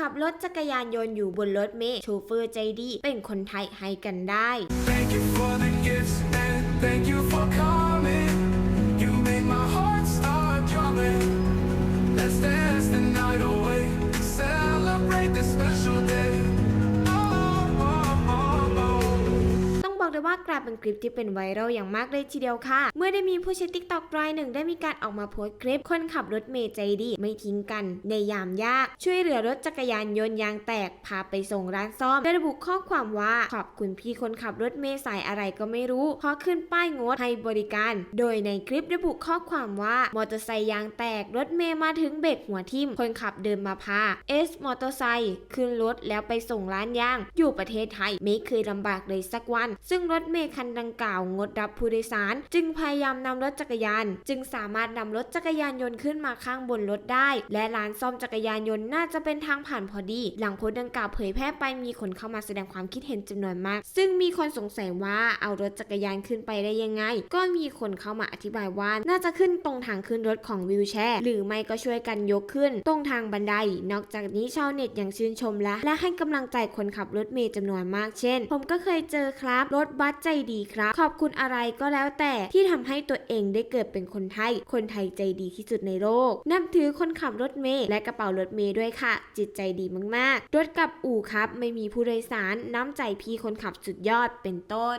ขับรถจักรยานยนต์อยู่บนรถเมล์โชเฟอร์ใจดี เป็นคนไทยให้กันได้ Thank you for the gifts and thank you for calling เลยว่ากลายเป็นคลิปที่เป็นไวรัลอย่างมากเลยทีเดียวค่ะ เมื่อได้มีผู้ใช้ติ๊กต็อกรายหนึ่งได้มีการออกมาโพสต์คลิป คนขับรถเมล์ใจดีไม่ทิ้งกัน ในยามยาก ช่วยเหลือรถจักรยานยนต์ยางแตกพาไปส่งร้านซ่อมได้ระบุข้อความว่าขอบคุณพี่คนขับรถเมล์สายอะไรก็ไม่รู้เพราะขึ้นป้ายงดให้บริการ โดยในคลิประบุข้อความว่ามอเตอร์ไซค์ยางแตกรถเมล์มาถึงเบรกหัวทิ่มคนขับเดินมาพาเอสมอเตอร์ไซค์ขึ้นรถแล้วไปส่งร้านยาง อยู่ประเทศไทยไม่เคยลำบากเลยสักวัน ซึ่งรถเมล์คันดังกล่าวงดรับผู้โดยสาร จึงพยายามนำรถจักรยาน จึงสามารถนำรถจักรยานยนต์ขึ้นมาข้างบนรถได้ และร้านซ่อมจักรยานยนต์น่าจะเป็นทางผ่านพอดี หลังโพสต์ดังกล่าวเผยแพร่ไปมีคนเข้ามาแสดงความคิดเห็นจำนวนมาก ซึ่งมีคนสงสัยว่าเอารถจักรยานขึ้นไปได้ยังไง ก็มีคนเข้ามาอธิบายว่าน่าจะขึ้นตรงทางขึ้นรถของวิวแชร์ หรือไม่ก็ช่วยกันยกขึ้น ตรงทางบันได นอกจากนี้ชาวเน็ตยังชื่นชมและและให้กำลังใจคนขับรถเมล์จำนวนมากเช่น ผมก็เคยเจอครับรถบัสใจดีครับ ขอบคุณอะไรก็แล้วแต่ที่ทำให้ตัวเองได้เกิดเป็นคนไทย คนไทยใจดีที่สุดในโลก นับถือคนขับรถเมล์และกระเป๋ารถเมล์ด้วยค่ะ จิตใจดีมากๆ รถกับอู่ครับ ไม่มีผู้โดยสาร น้ำใจพี่คนขับสุดยอดเป็นต้น